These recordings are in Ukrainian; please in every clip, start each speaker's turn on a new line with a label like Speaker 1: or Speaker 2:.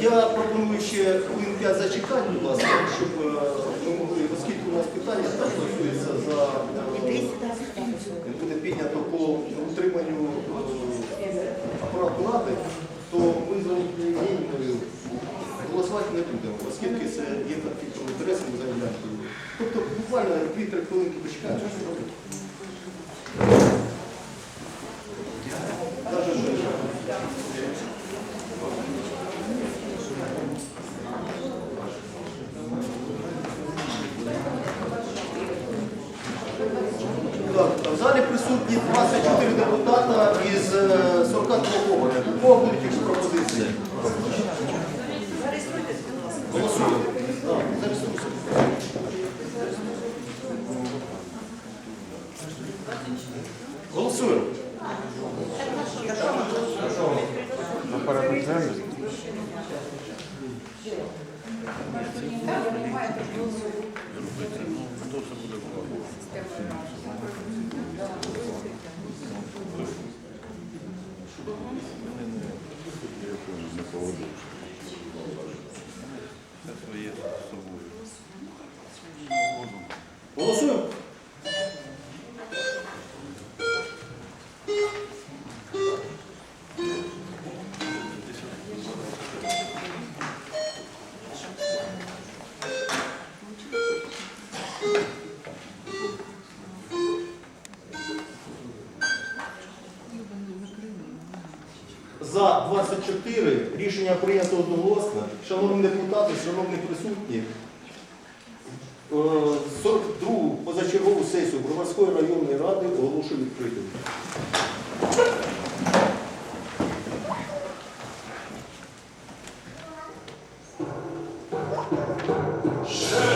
Speaker 1: Я пропоную ще хвилин 5 зачекати, будь ласка, щоб е, ми могли, оскільки у нас питання так стосується за е, буде піднято по утриманню е, апарату ради, то ми з Євгенією голосувати не будемо, оскільки це є конфліктом інтересів, ми заявляємо. Тобто буквально 2-3 хвилинки почекаємо. що це робити. Даже швидше. Так, в залі присутні 24 депутата із е, 42 округів. У кого будуть якісь пропозиції? Голосуємо. Так, зареєструйся. Голосуємо. Голосуємо. Рішення прийнято одноголосно. Шановні депутати, шановні присутні, е, 42 позачергову сесію громадської районної ради оголошую відкритою. Шановні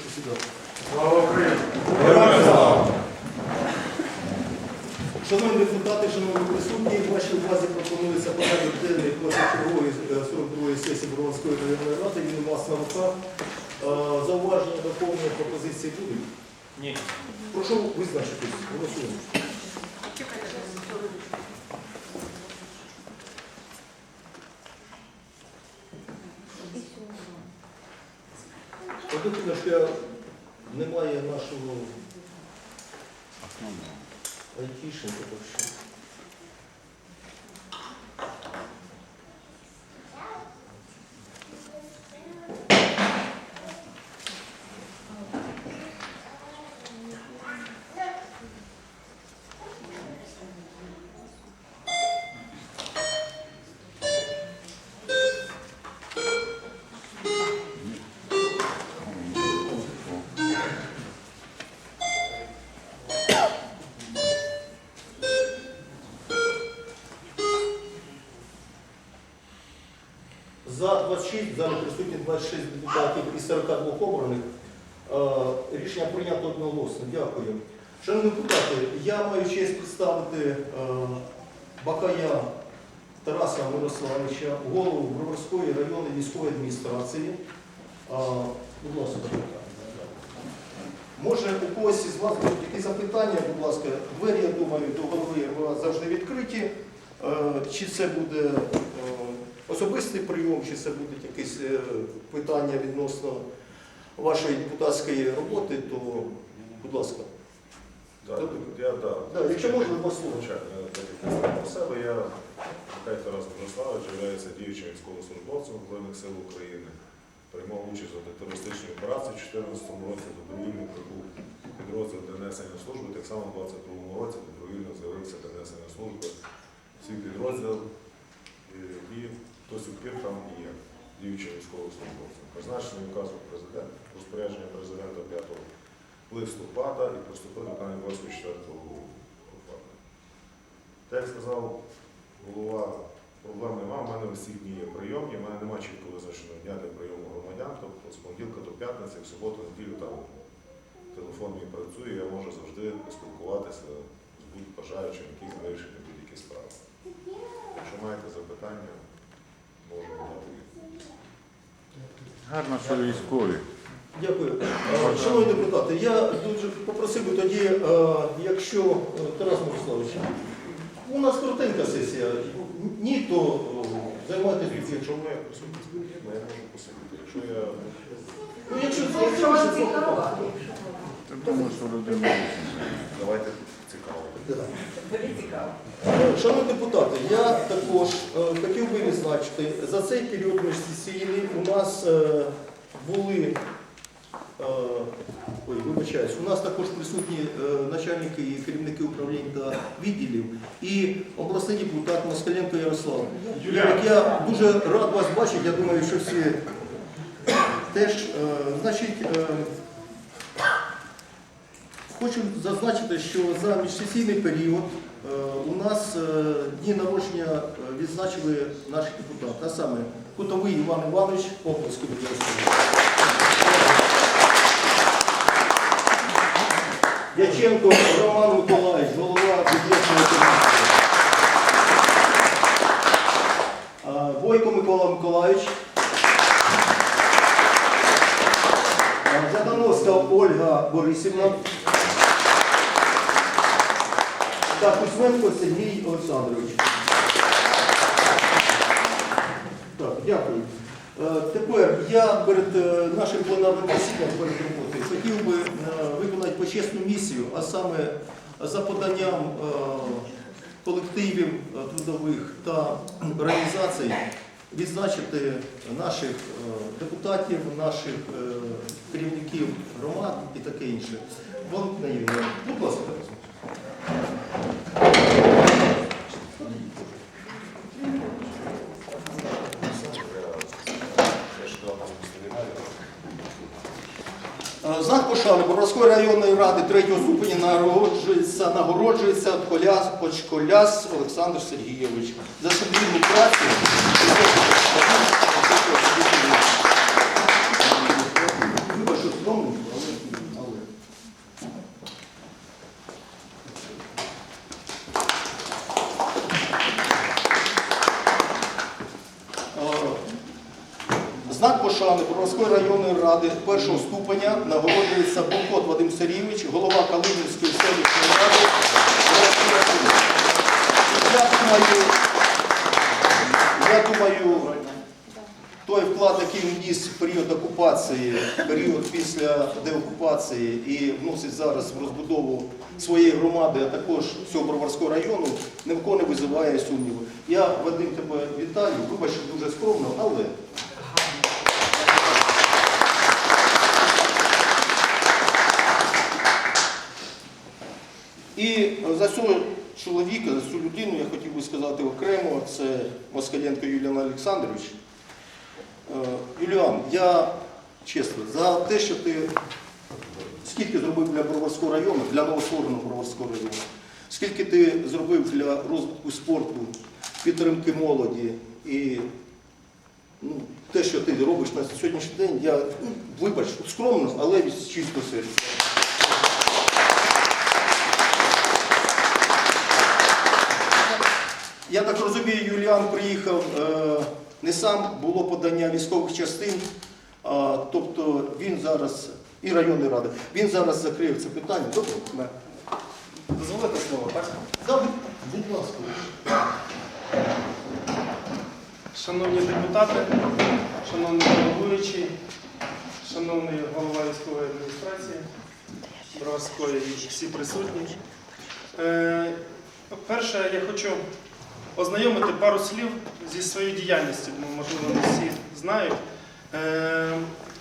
Speaker 2: Прошу сідати.
Speaker 3: Слава Україні!
Speaker 2: Шановні депутати, шановні присутні, в вашій увазі пропонується порядок денний позачергової е, 42-ї сесії Броварської районної ради. Він у вас на руках. Е, Зауваження, доповнення, пропозиції будуть?
Speaker 3: Ні.
Speaker 2: Прошу визначитись. Голосуємо. Що немає нашого айтішника. За 26, зараз присутні 26 депутатів із 42 обраних. Е, Рішення прийнято одноголосно. Дякую. Шановні депутати, я маю честь представити е, Бакая Тараса Мирославовича, голову Броварської районної військової адміністрації. Е, Будь ласка, Може, у когось із вас будуть якісь запитання, будь ласка, двері, я думаю, до голови завжди відкриті. Чи це буде особистий прийом, чи це будуть якісь е, питання відносно вашої депутатської роботи, то будь ласка.
Speaker 4: Так, я да.
Speaker 2: Да, якщо можна, два слова.
Speaker 4: Про себе. Я Михайло Тарас Мирославович, являюся діючим військовослужбовцем Збройних сил України. Приймав участь в антитерористичній операції в 2014 році, добровільно прибув підрозділ для несення служби, так само в 2022 році добровільно з'явився для несення служби свій підрозділ і до сих пір там є діючим військовослужбовцем. Призначений указом президента, розпорядження президента 5 листопада і приступив до виконання 24 листопада. Так як сказав голова, проблем немає, у мене всі дні є прийомні, у мене немає чітко визначеного дня для прийому громадян, тобто з понеділка до п'ятниці, в суботу, неділю там телефон мій працює, я можу завжди поспілкуватися з будь бажаючим, якісь вирішити будь-які справи. Якщо маєте запитання.
Speaker 3: Гарно, що військові.
Speaker 2: Дякую. Е, Шановні депутати, я дуже попросив би тоді, е, якщо е, Тарас Мирославович, у нас коротенька сесія, ні, то займайтесь
Speaker 4: Дивіться, якщо ми присутні я можу посидіти. Якщо я
Speaker 2: Ну, якщо це
Speaker 5: Якщо
Speaker 2: це
Speaker 5: цікаво.
Speaker 3: Думаю, що людина.
Speaker 4: давайте цікаво.
Speaker 2: Е, Шановні депутати, я також е, хотів би відзначити, за цей період міжсесійний у нас е, були, е, ой, вибачаюсь, у нас також присутні начальники і керівники управлінь та відділів і обласний депутат Москаленко Ярослав. Як я дуже рад вас бачити, я думаю, що всі теж, значить, Хочу зазначити, що за міжсесійний період е, у нас е, дні народження е, відзначили наші депутати, а саме Кутовий Іван Іванович, Ополський будь ласка. Дяченко Роман Миколаївич, голова бюджетної комісії. Бойко Микола Миколаївич. Жадановська Ольга Борисівна. Та Кузьменко Сергій Олександрович. Так, дякую. Е, Тепер я перед е, нашим пленарним засіданням, перед роботою, хотів би е, виконати почесну місію, а саме за поданням колективів трудових та організацій відзначити наших депутатів, наших керівників громад і таке інше. Валентина Євгенівна, будь ласка. Е, Знак пошани Боровської районної ради третього ступеня нагороджується, нагороджується Коляс, Олександр Сергійович за сумлінну працю. Вибачте, скромний. Знак пошани Броварської районної ради першого ступеня нагороджується Бункот Вадим Сергійович, голова Калинівської селищної ради. Я думаю, я думаю, той вклад, який вніс в період окупації, період після деокупації і вносить зараз в розбудову своєї громади, а також всього Броварського району, ні в кого не визиває сумніву. Я, Вадим, тебе вітаю, вибач, дуже скромно, але І за цього чоловіка, за цю людину я хотів би сказати окремо, це Москаленко Юліан Олександрович. Е, Юліан, я чесно, за те, що ти скільки зробив для Броварського району, для новоствореного Броварського району, скільки ти зробив для розвитку спорту, підтримки молоді і ну, те, що ти робиш на сьогоднішній день, я ну, вибач, скромно, але від чистого серця. Я так розумію, Юліан приїхав е, не сам, було подання військових частин, тобто він зараз, і районної ради, він зараз закрив це питання. Добре?
Speaker 5: Дозволите слово, так?
Speaker 2: Да, будь- ласка.
Speaker 5: Шановні депутати, шановний головуючий, шановний голова військової адміністрації Броварської і всі присутні. Е, Перше, я хочу ознайомити пару слів зі своєю діяльністю, тому, можливо, не всі знають. Е,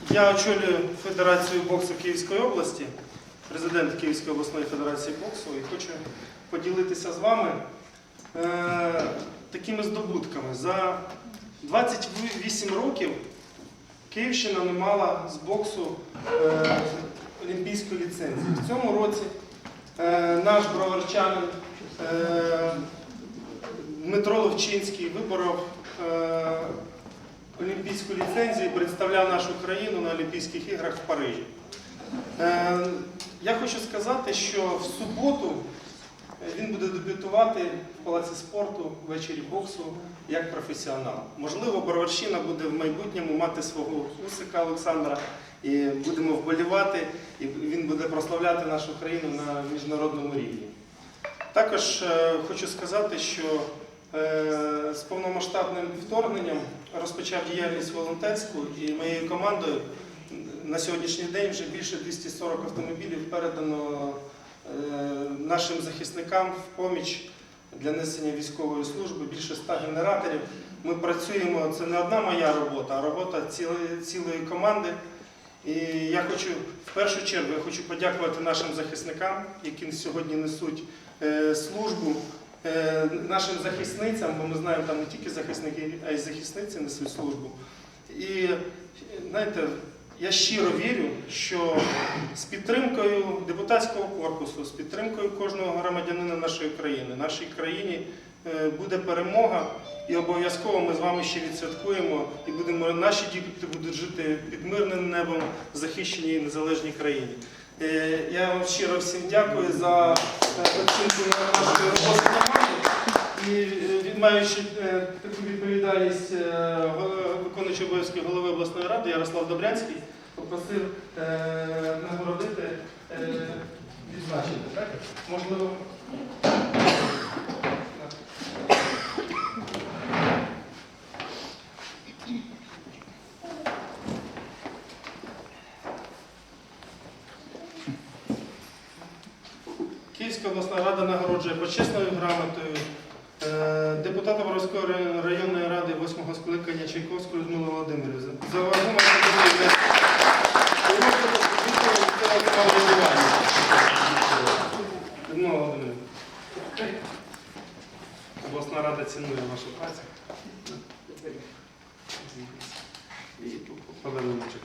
Speaker 5: Я очолюю Федерацію боксу Київської області, президент Київської обласної федерації боксу, і хочу поділитися з вами е, такими здобутками. За 28 років Київщина не мала з боксу е, олімпійської ліцензії. В цьому році наш броварчанин Дмитро Ловчинський виборов е, олімпійську ліцензію і представляв нашу країну на Олімпійських іграх в Парижі. Е, я хочу сказати, що в суботу він буде дебютувати в палаці спорту ввечері боксу як професіонал. Можливо, Бороварщина буде в майбутньому мати свого Усика Олександра, і будемо вболівати, і він буде прославляти нашу країну на міжнародному рівні. Також е, хочу сказати, що е, з повномасштабним вторгненням розпочав діяльність волонтерську і моєю командою на сьогоднішній день вже більше 240 автомобілів передано е, нашим захисникам в поміч для несення військової служби, більше 100 генераторів. Ми працюємо, це не одна моя робота, а робота цілої, команди. І я хочу в першу чергу я хочу подякувати нашим захисникам, які сьогодні несуть е, службу, е, нашим захисницям, бо ми знаємо, там не тільки захисники, а й захисниці несуть службу. І е, знаєте, я щиро вірю, що з підтримкою депутатського корпусу, з підтримкою кожного громадянина нашої країни, нашій країні е, буде перемога, і обов'язково ми з вами ще відсвяткуємо і будемо наші діти будуть жити під мирним небом в захищеній незалежній країні. Е, Я вам щиро всім дякую за е, оцінку нашої роботи команди. І відмаючи е, таку відповідальність виконуючого обов'язки голови обласної ради Ярослав Добрянський попросив нагородити, відзначення. Можливо. Рада цінує вашу працю. І подаруночок.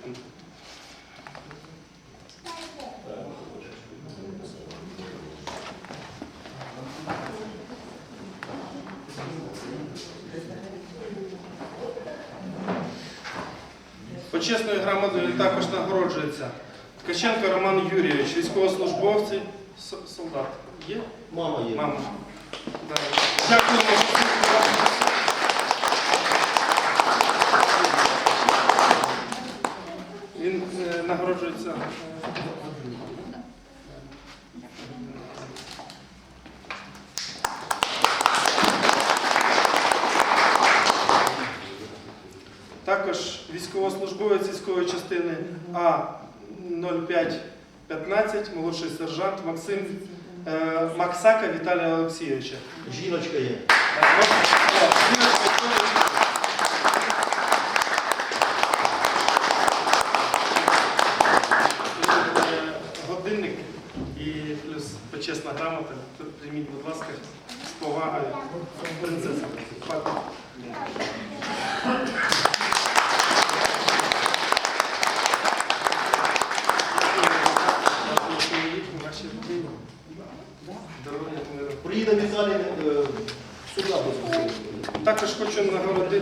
Speaker 5: Почесною грамотою також нагороджується Ткаченко Роман Юрійович, військовослужбовці, солдат. Є?
Speaker 2: Мама є.
Speaker 5: Мама. Да. Дякуємо. нагороджується. е, Також військовослужбовець військової частини А 0515, молодший сержант Максим е, Максака Віталія Олексійовича.
Speaker 2: Жіночка є.
Speaker 5: Е, Годинник і плюс почесна грамота. Прийміть, будь ласка, з повагою. Принцеса.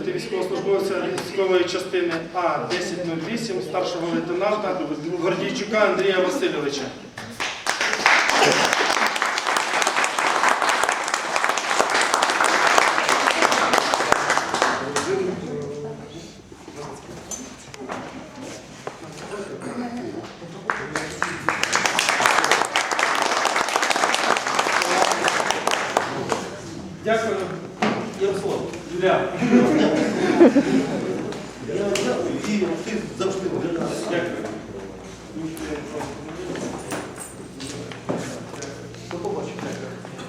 Speaker 5: Нагородити військовослужбовця військової частини А-1008 старшого лейтенанта Гордійчука Андрія Васильовича. Дякую.
Speaker 2: Ярослав,
Speaker 5: Юля.
Speaker 2: я дякую і ти завжди виглядаєш.
Speaker 5: Дякую.
Speaker 2: До побачення.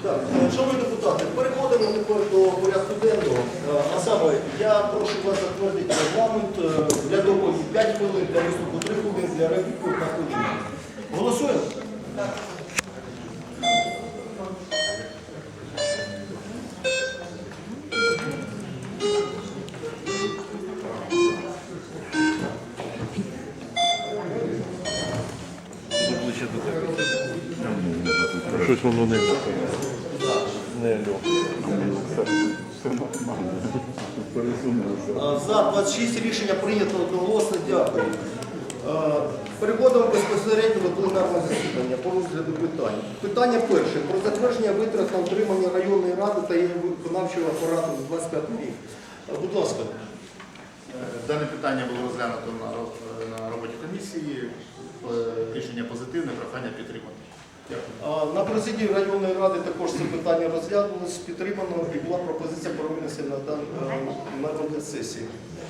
Speaker 2: Так, е, шановні депутати, переходимо тепер до порядку денного. Е, А саме, я прошу вас затвердити регламент е, для доповіді 5 хвилин, для виступу 3 хвилини, для репліку 1 хвилина. Голосуємо?
Speaker 3: Щось воно не не.
Speaker 2: Е, За 26 рішення прийнято одноголосно. Дякую. Е, Переходимо безпосередньо до пленарного засідання по розгляду питань. Питання перше. Про затвердження витрат на утримання районної ради та її виконавчого апарату з 25 рік. Е, Будь ласка.
Speaker 6: Е, Дане питання було розглянуто на, роботі комісії. Е, Рішення позитивне, прохання підтримати.
Speaker 2: На президії районної ради також це питання розглянулось, підтримано і була пропозиція про винесення на, дан- е, на розгляд сесії.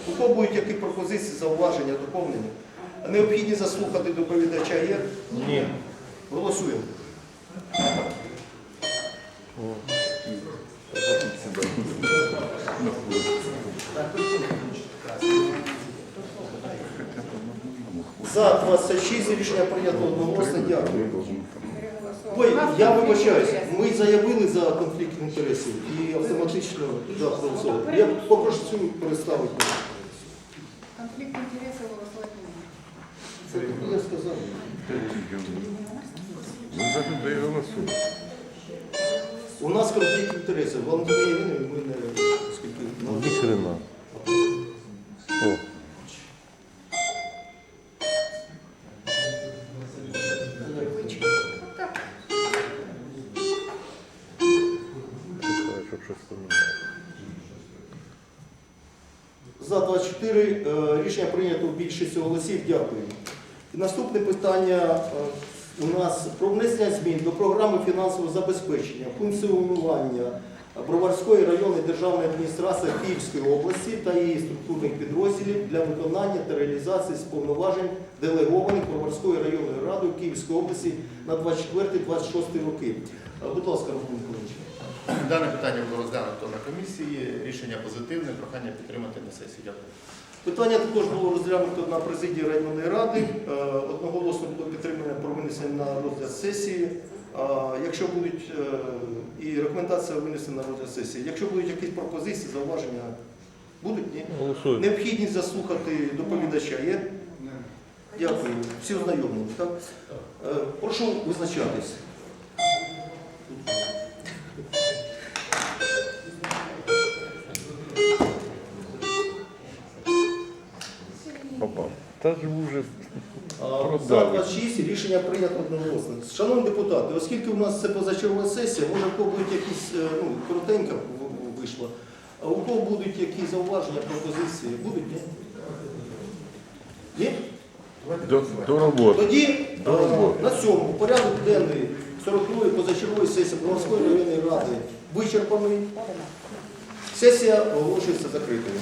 Speaker 2: У кого будуть які пропозиції, зауваження, доповнення? Необхідні заслухати доповідача є? Ні. Голосуємо. За 26 рішення прийнято одноголосно. Дякую. Ой, я вибачаюсь, ми заявили за конфлікт інтересів і автоматично да, проголосували. Я попрошу цю переставити.
Speaker 7: Конфликт интересов голосовать не будем.
Speaker 2: Це я сказав.
Speaker 3: Ви за людей голосуєте.
Speaker 2: У нас конфлікт інтересів. Валентина Євгенівна, ми не скільки. ну,
Speaker 3: Ні хрена. О.
Speaker 2: рішення прийнято більшістю голосів. Дякую. Наступне питання е, у нас про внесення змін до програми фінансового забезпечення, функціонування Броварської районної державної адміністрації Київської області та її структурних підрозділів для виконання та реалізації сповноважень делегованих Броварською районною радою Київської області на 24-26 роки. Е, Будь ласка, Роман Миколаївич.
Speaker 6: Дане питання було розглянуто на комісії. Рішення позитивне, прохання підтримати на сесії. Дякую.
Speaker 2: Питання також було розглянуто на президії районної ради. Е, Одноголосно було підтримано про винесення на розгляд сесії. Якщо будуть е, і рекомендація винесена на розгляд сесії. Якщо будуть якісь пропозиції, зауваження, будуть ні?
Speaker 3: Голосуємо.
Speaker 2: Необхідність заслухати доповідача є? Дякую. Всі ознайомлені, так? Е, Прошу визначатись.
Speaker 3: Та ж вже
Speaker 2: А, За 26 рішення прийнято одноголосно. Шановні депутати, оскільки у нас це позачергова сесія, може в кого будуть якісь, е, ну, коротенька в- в- вийшла, а у кого будуть якісь зауваження, пропозиції? Будуть, ні? Ні?
Speaker 3: До, до роботи.
Speaker 1: Тоді
Speaker 3: До
Speaker 1: е,
Speaker 3: роботи.
Speaker 1: на цьому порядок денний 42-ї позачергової сесії Броварської районної ради вичерпаний. Сесія оголошується закритою.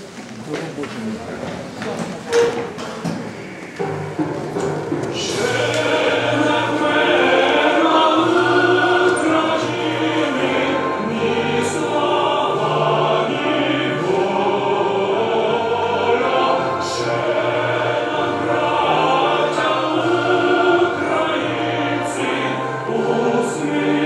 Speaker 1: Всім